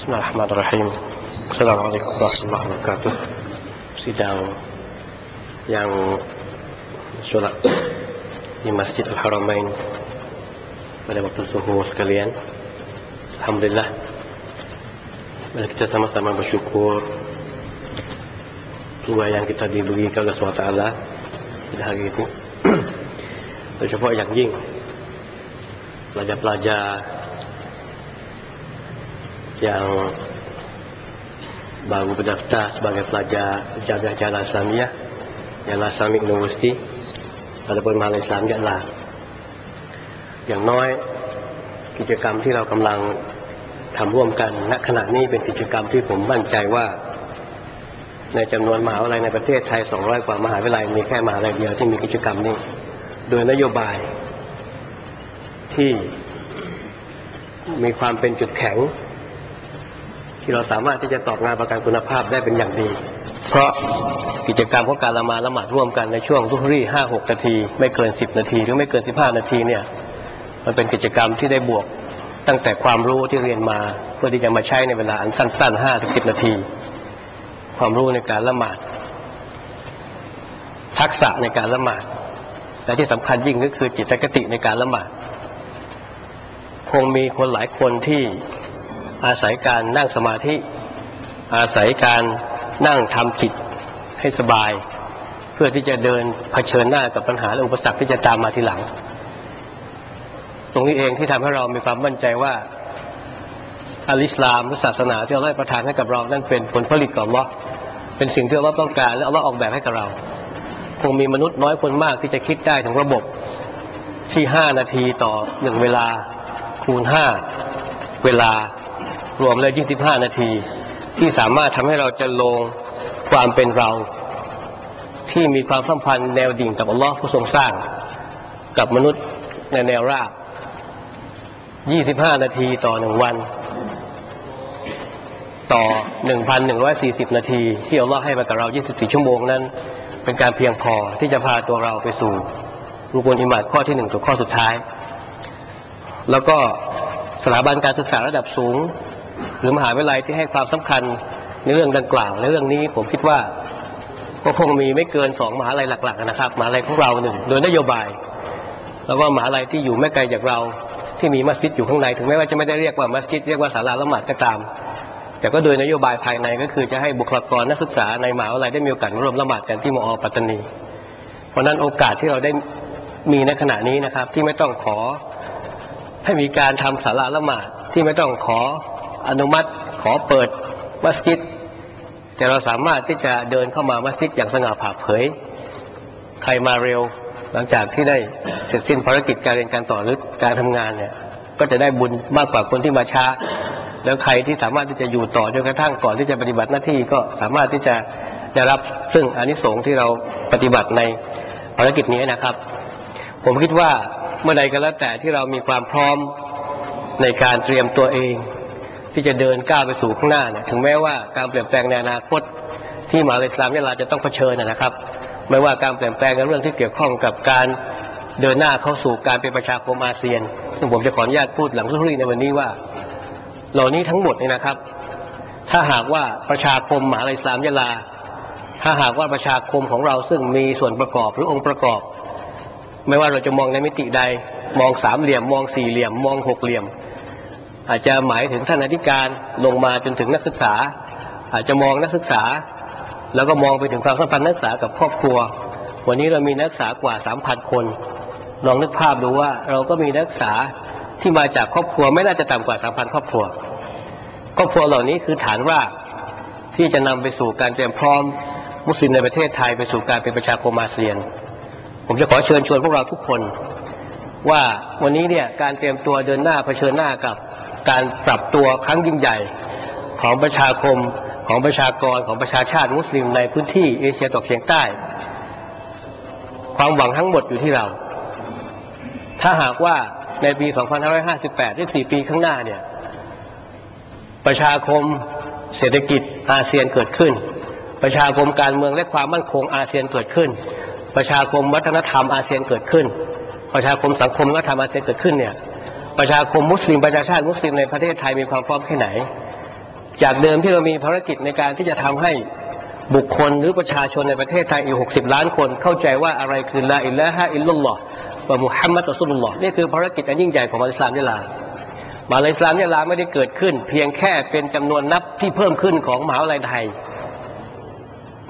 Bismillahirrahmanirrahim. Assalamualaikum warahmatullahi wabarakatuh. Sidang yang sholat di Masjidil Haramain pada waktu suhu sekalian. Alhamdulillah. Mari kita sama-sama bersyukur dua yang kita diberi oleh Allah Taala pada hari ini. Bersyukur yang jing pelajar-pelajar Yang baru berdaftar sebagai pelajar jaga jalan Islamiyah Jalan Islamic University ataupun Mahal Islam ยะลาอย่างน้อยกิจกรรมที่เรากำลังทำร่วมกันณขณะนี้เป็นกิจกรรมที่ผมมั่นใจว่า ในจำนวนมหาวิทยาลัยในประเทศไทย 200 กว่ามหาวิทยาลัยมีแค่มหาวิทยาลัยเดียวที่มีกิจกรรมนี้ โดยนโยบายที่มีความเป็นจุดแข็ง ที่เราสามารถที่จะตอบงานประกันคุณภาพได้เป็นอย่างดี เพราะกิจกรรมของการละมาละหมาดร่วมกันในช่วงทุกรี่ห้าหกนาที ไม่เกินสิบนาที หรือไม่เกินสิบห้านาทีเนี่ยมันเป็นกิจกรรมที่ได้บวกตั้งแต่ความรู้ที่เรียนมาเพื่อที่จะมาใช้ในเวลาอันสั้นๆห้าถึงสิบนาที ความรู้ในการละหมาด ทักษะในการละหมาด และที่สำคัญยิ่งก็คือจิตกติในการละหมาด คงมีคนหลายคนที่ อาศัยการนั่งสมาธิ อาศัยการนั่งทำจิตให้สบาย เพื่อที่จะเดินเผชิญหน้ากับปัญหาและอุปสรรคที่จะตามมาทีหลัง ตรงนี้เองที่ทำให้เรามีความมั่นใจว่าอัลอิสลามศาสนาที่เราได้ประทานให้กับเรานั่นเป็นผลผลิตของเราเป็นสิ่งที่เราต้องการและเราออกแบบให้กับเรา คงมีมนุษย์น้อยคนมากที่จะคิดได้ถึงระบบที่ห้านาทีต่อหนึ่งเวลาคูณห้าเวลา รวมเลย25 นาที ที่สามารถทำให้เราจะลงความเป็นเรา ที่มีความสัมพันธ์แนวดิ่งกับอัลลอฮ์ผู้ทรงสร้าง กับมนุษย์ในแนวราบ 25 นาทีต่อหนึ่งวัน ต่อ 1,140 นาที ที่อัลลอฮ์ให้มากับเรา 24 ชั่วโมงนั้น เป็นการเพียงพอที่จะพาตัวเราไปสู่รูกุลอิมานข้อที่หนึ่งถึงข้อสุดท้าย แล้วก็สถาบันการศึกษาระดับสูง หรือมหาวิทยาลัยที่ให้ความสำคัญในเรื่องดังกล่าวในเรื่องนี้ผมคิดว่าก็คงมีไม่เกินสองมหาลัยหลักๆนะครับมหาลัยของเราหนึ่งโดยนโยบาย แล้วก็มหาลัยที่อยู่ไม่ไกลจากเราที่มีมัสยิดอยู่ข้างในถึงแม้ว่าจะไม่ได้เรียกว่ามัสยิดเรียกว่าศาลาละหมาดก็ตาม แต่ก็โดยนโยบายภายในก็คือจะให้บุคลากรนักศึกษาในมหาวิทยาลัยได้มีโอกาสร่วมละหมาดกันที่มอปัตตานี เพราะนั้นโอกาสที่เราได้มีในขณะนี้นะครับที่ไม่ต้องขอให้มีการทำศาลาละหมาดที่ไม่ต้องขอ อนุมัติขอเปิดมัสยิด แต่เราสามารถที่จะเดินเข้ามามัสยิดอย่างสง่าผ่าเผย ใครมาเร็วหลังจากที่ได้เสร็จสิ้นภารกิจการเรียนการสอนหรือการทำงานเนี่ย ก็จะได้บุญมากกว่าคนที่มาช้า แล้วใครที่สามารถที่จะอยู่ต่อจนกระทั่งก่อนที่จะปฏิบัติหน้าที่ก็สามารถที่จะได้รับซึ่งอนิสงส์ที่เราปฏิบัติในภารกิจนี้นะครับ ผมคิดว่าเมื่อใดก็แล้วแต่ที่เรามีความพร้อมในการเตรียมตัวเอง ที่จะเดินก้าวไปสู่ข้างหน้าเนี่ยถึงแม้ว่าการเปลี่ยนแปลงในอนาคต ที่มหาอิสลามเนี่ยเราจะต้องเผชิญนะครับ ไม่ว่าการเปลี่ยนแปลงในเรื่องที่เกี่ยวข้องกับการเดินหน้าเข้าสู่การเป็นประชาคมอาเซียน ซึ่งผมจะขออนุญาตพูดหลังสุดท้ายในวันนี้ว่า เหล่านี้ทั้งหมดเนี่ยนะครับ ถ้าหากว่าประชาคมมหาอิสลามยะลา ถ้าหากว่าประชาคมของเราซึ่งมีส่วนประกอบหรือองค์ประกอบ ไม่ว่าเราจะมองในมิติใด มองสามเหลี่ยม มองสี่เหลี่ยม มองหกเหลี่ยม อาจจะหมายถึงท่านอธิการลงมาจนถึงนักศึกษา อาจจะมองนักศึกษา แล้วก็มองไปถึงความสัมพันธ์นักศึกษากับครอบครัว วันนี้เรามีนักศึกษากว่าสามพันคน ลองนึกภาพดูว่าเราก็มีนักศึกษาที่มาจากครอบครัวไม่น่าจะต่ำกว่าสามพันครอบครัว ครอบครัวเหล่านี้คือฐานรากที่จะนำไปสู่การเตรียมพร้อมมุสลิมในประเทศไทยไปสู่การเป็นประชาคมอาเซียน ผมจะขอเชิญชวนพวกเราทุกคน ว่าวันนี้เนี่ยการเตรียมตัวเดินหน้าเผชิญหน้ากับ การปรับตัวครั้งยิ่งใหญ่ของประชาคมของประชากรของประชาชาติมุสลิมในพื้นที่เอเชียตะวันออกเฉียงใต้ ความหวังทั้งหมดอยู่ที่เรา ถ้าหากว่าในปี 2558ที่4ปีข้างหน้าเนี่ยประชาคมเศรษฐกิจอาเซียนเกิดขึ้น ประชาคมการเมืองและความมั่นคงอาเซียนเกิดขึ้น ประชาคมวัฒนธรรมอาเซียนเกิดขึ้น ประชาคมสังคมและธรรมอาเซียนเกิดขึ้นเนี่ย ประชาคมมุสลิมประชาชาติมุสลิมในประเทศไทยมีความพร้อมแค่ไหน จากเดิมที่เรามีภารกิจในการที่จะทำให้บุคคลหรือประชาชนในประเทศไทยอีก 60 ล้านคนเข้าใจว่าอะไรคือละอิละฮะอิลลัลลอฮ์ว่ามุฮัมมัดอัสุลลอฮ์นี่คือภารกิจอันยิ่งใหญ่ของอิสลามเนี่ลามาลอิสลามเนี่ลาไม่ได้เกิดขึ้น เพียงแค่เป็นจำนวนนับที่เพิ่มขึ้นของมหาวิทยาลัยไทย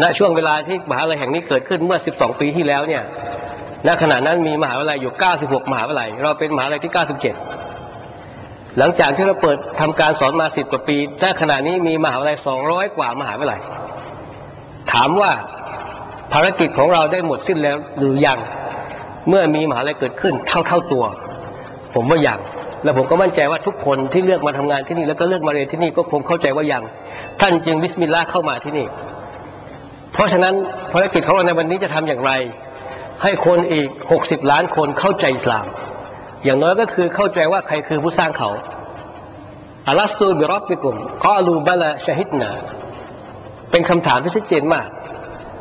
ณช่วงเวลาที่มหาวิทยาลัยแห่งนี้เกิดขึ้นเมื่อ 12 ปีที่แล้วเนี่ย ณขณะนั้นมีมหาวิทยาลัยอยู่ 96 มหาวิทยาลัย เราเป็นมหาวิทยาลัยที่ 97 หลังจากที่เราเปิดทำการสอนมา 10 กว่าปี ณ ขณะนี้มีมหาวิทยาลัย 200 กว่ามหาวิทยาลัย ถามว่าภารกิจของเราได้หมดสิ้นแล้วหรือยัง เมื่อมีมหาวิทยาลัยเกิดขึ้นเท่าเท่าตัว ผมว่ายังและผมก็มั่นใจว่าทุกคนที่เลือกมาทำงานที่นี่ แล้วก็เลือกมาเรียนที่นี่ก็คงเข้าใจว่ายัง ท่านจึงบิสมิลลาห์เข้ามาที่นี่ เพราะฉะนั้นภารกิจของเราในวันนี้จะทำอย่างไร ให้คนอีกหกสิบล้านคนเข้าใจอิสลาม อย่างน้อยก็คือเข้าใจว่าใครคือผู้สร้างเขาอัลลอฮฺตูบิรับบิกุมกอลูบะลาชฮิดนาเป็นคำถามที่ชัดเจนมาก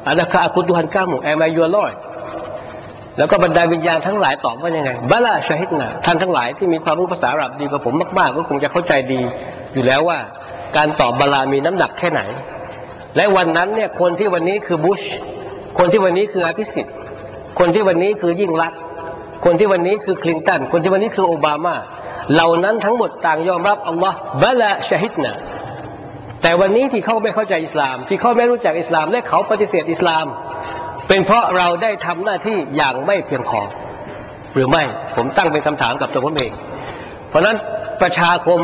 อัลลอฮฺอากุตุฮันก้ามุแอมายูลอยแล้วก็บรรดาวิญญาณทั้งหลายตอบว่ายังไงบะลาชาฮิดนาท่านทั้งหลายที่มีความรู้ภาษาอาหรับดีกว่าผมมากๆก็คงจะเข้าใจดี อยู่แล้วว่าการตอบบาลามีน้ำหนักแค่ไหน และวันนั้นเนี่ยคนที่วันนี้คือบุชคนที่วันนี้คืออภิสิทธิ์ คนที่วันนี้คือยิ่งรัก คนที่วันนี้คือคลินตัน คนที่วันนี้คือโอบามา เหล่านั้นทั้งหมดต่างยอมรับอัลลอฮ์บะละชฮิดนะแต่วันนี้ที่เขาไม่เข้าใจอิสลาม ที่เขาไม่รู้จักอิสลาม และเขาปฏิเสธอิสลาม เป็นเพราะเราได้ทำหน้าที่อย่างไม่เพียงพอหรือไม่ผมตั้งเป็นคำถามกับตัวผมเอง เพราะนั้นประชาคม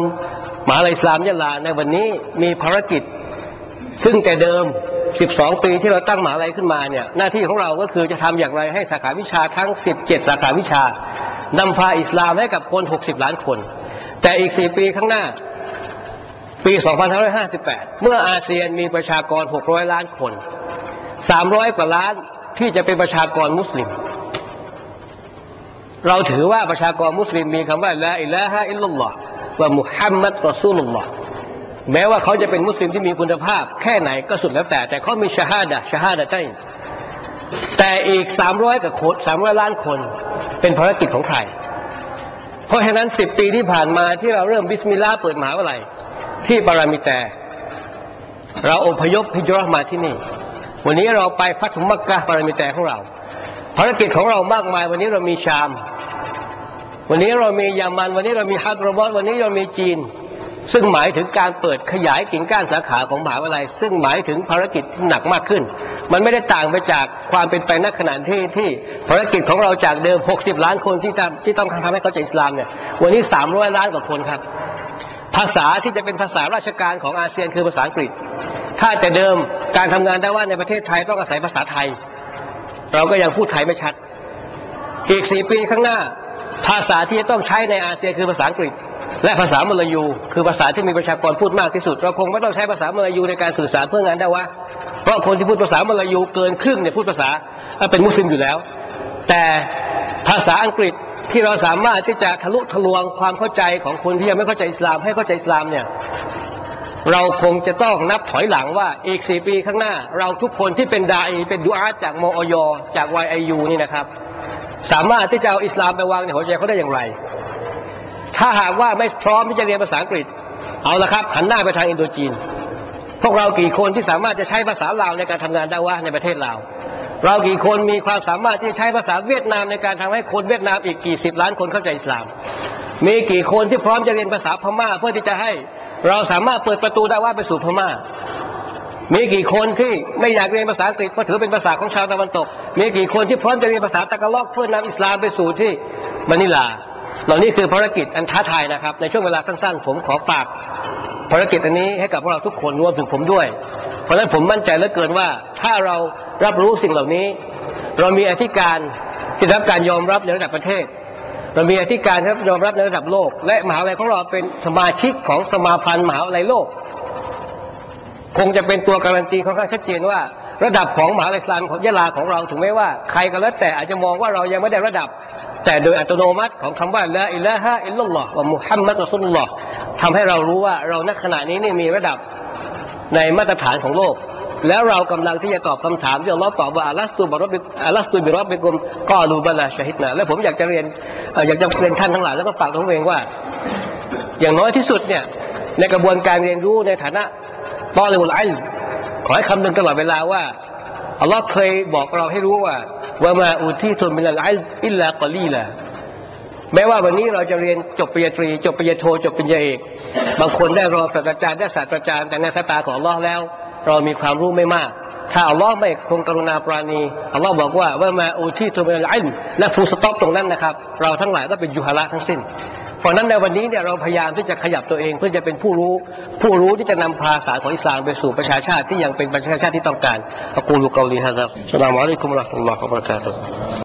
มหาลัยอิสลามยะลาในวันนี้มีภารกิจ ซึ่งแต่เดิม 12 ปีที่เราตั้งมหาลัยขึ้นมาเนี่ยหน้าที่ของเราก็คือจะทำอย่างไรให้สาขาวิชาทั้ง 17 สาขาวิชานำพาอิสลามให้กับคน 60 ล้านคน แต่อีก 4 ปีข้างหน้าปี 2558 เมื่ออาเซียนมีประชากร 600 ล้านคน 300 กว่าล้านที่จะเป็นประชากรมุสลิม เราถือว่าประชากรมุสลิมมีคำว่าละอิละฮะอิลลัลลอฮ์ว่ามุฮัมมัดรอซูลุลลอฮ์ แม้ว่าเขาจะเป็นมุสลิมที่มีคุณภาพ แค่ไหนก็สุดแล้วแต่ แต่เขามีชาฮาดะชาฮาดะใจแต่อีกสามร้อยกับคนสามร้อยล้านคน เป็นภารกิจของใคร เพราะฉะนั้นสิบปีที่ผ่านมาที่เราเริ่มบิสมิลลาห์เปิดมหาวิทยาลัยที่ปารามิแตเราอพยพพิจารมาที่นี่ วันนี้เราไปฟัตุมักกะปารามิแตของเรา ภารกิจของเรามากมาย วันนี้เรามีชาม วันนี้เรามียามัน วันนี้เรามีฮัตรบอสวันนี้เรามีจีน ซึ่งหมายถึงการเปิดขยายกิ่งก้านสาขาของมหาวิทยาลัย ซึ่งหมายถึงภารกิจที่หนักมากขึ้น มันไม่ได้ต่างไปจากความเป็นไปนักขณะที่ที่ภารกิจของเราจากเดิม 60 ล้านคนที่ทำที่ต้องทำให้เขาใจอิสลามเนี่ยวันนี้ 300 ล้านกว่าคนครับ ภาษาที่จะเป็นภาษาราชการของอาเซียนคือภาษาอังกฤษ ถ้าแต่เดิมการทำงานได้ว่าในประเทศไทยต้องอาศัยภาษาไทย เราก็ยังพูดไทยไม่ชัด อีกสี่ปีข้างหน้า ภาษาที่จะต้องใช้ในอาเซียนคือภาษาอังกฤษ และภาษามลายู คือภาษาที่มีประชากรพูดมากที่สุด เราคงไม่ต้องใช้ภาษามลายูในการสื่อสารเพื่องานได้ว่าเพราะคนที่พูดภาษามลายูเกินครึ่งเนี่ยพูดภาษาเป็นมุสลิมอยู่แล้ว แต่ภาษาอังกฤษที่เราสามารถที่จะทะลุทะลวงความเข้าใจของคนที่ยังไม่เข้าใจอิสลามให้เข้าใจอิสลามเนี่ยเราคงจะต้องนับถอยหลังว่าอีกสี่ปีข้างหน้า เราทุกคนที่เป็นดาอีเป็นดูอาจากมอยจากวายไอยูนี่นะครับ สามารถที่จะเอาอิสลามไปวางในหัวใจเขาได้อย่างไร ถ้าหากว่าไม่พร้อมที่จะเรียนภาษาอังกฤษ เอาละครับ หันหน้าไปทางอินโดจีน พวกเรากี่คนที่สามารถจะใช้ภาษาลาวในการทำงานได้ว่าในประเทศลาวเรากี่คนมีความสามารถที่จะใช้ภาษาเวียดนามในการทำให้คนเวียดนามอีกกี่สิบล้านคนเข้าใจอิสลาม มีกี่คนที่พร้อมจะเรียนภาษาพม่า เพื่อที่จะให้เราสามารถเปิดประตูได้ว่าไปสู่พม่า มีกี่คนที่ไม่อยากเรียนภาษาอังกฤษเพราะถือเป็นภาษาของชาวตะวันตก มีกี่คนที่พร้อมจะเรียนภาษาตะกลอกเพื่อนำอิสลามไปสู่ที่มะนิลา เหล่านี้คือภารกิจอันท้าทายนะครับ ในช่วงเวลาสั้น ๆ ผมขอฝากภารกิจอันนี้ให้กับพวกเราทุกคนรวมถึงผมด้วย เพราะฉะนั้นผมมั่นใจเหลือเกินว่า ถ้าเรารับรู้สิ่งเหล่านี้ เรามีอธิการที่รับการยอมรับในระดับประเทศ เรามีอธิการที่ยอมรับในระดับโลก และมหาวิทยาลัยของเราเป็นสมาชิกของสมาพันธ์มหาวิทยาลัยโลก คงจะเป็นตัวการันตีค่อนข้างชัดเจนว่า ระดับของมหาลัยสลามของยะลาของเราถึงแม้ว่าใครก็แล้วแต่อาจจะมองว่าเรายังไม่ได้ระดับ แต่โดยอัตโนมัติของคำว่าละอิละฮะอิลลัลลอฮ์ว่ามุฮัมมัดอัสุลลอฮ์ทำให้เรารู้ว่าเราณขณะนี้นี่มีระดับในมาตรฐานของโลก แล้วเรากำลังที่จะตอบคำถามที่อัลลอฮ์ตอบว่าอัลลัสตูบรบิอัลลัสตูบิรบบิกุมก็รูบลาชฮิดนะและผมอยากจะเรียนอยากจะเรียนท่านทั้งหลายแล้วก็ฝากตัวเองว่า อย่างน้อยที่สุดเนี่ยในกระบวนการเรียนรู้ในฐานะตอเลวไล ขอให้คำนึงตลอดเวลาว่าอัลลอฮ์เคยบอกเราให้รู้ว่าว่ามาอุที่ทุนมินไลอิลลากอลีละแม้ว่าวันนี้เราจะเรียนจบปริญญาตรี จบปริญญาโทจบปริญญาเอก บางคนได้รองศาสตราจารย์ได้ศาสตราจารย์แต่ในสายตาของอัลลอฮ์แล้ว เรามีความรู้ไม่มาก ถ้าอัลลอฮ์ไม่คงกรุณาปราณีอัลลอฮ์บอกว่าว่ามาอุที่ทุนมินไลและฟูสต็อปตรงนั้นนะครับ เราทั้งหลายก็เป็นยุฮาระทั้งสิ้น ราะนั้นในวันนี้เนี่ยเราพยายามที่จะขยับตัวเองเพื่อจะเป็นผู้รู้ ผู้รู้ที่จะนำพาสารของอิสลามไปสู่ประชาชาติที่ยังเป็นประชาชาติที่ต้องการอักูลูกาลีฮะ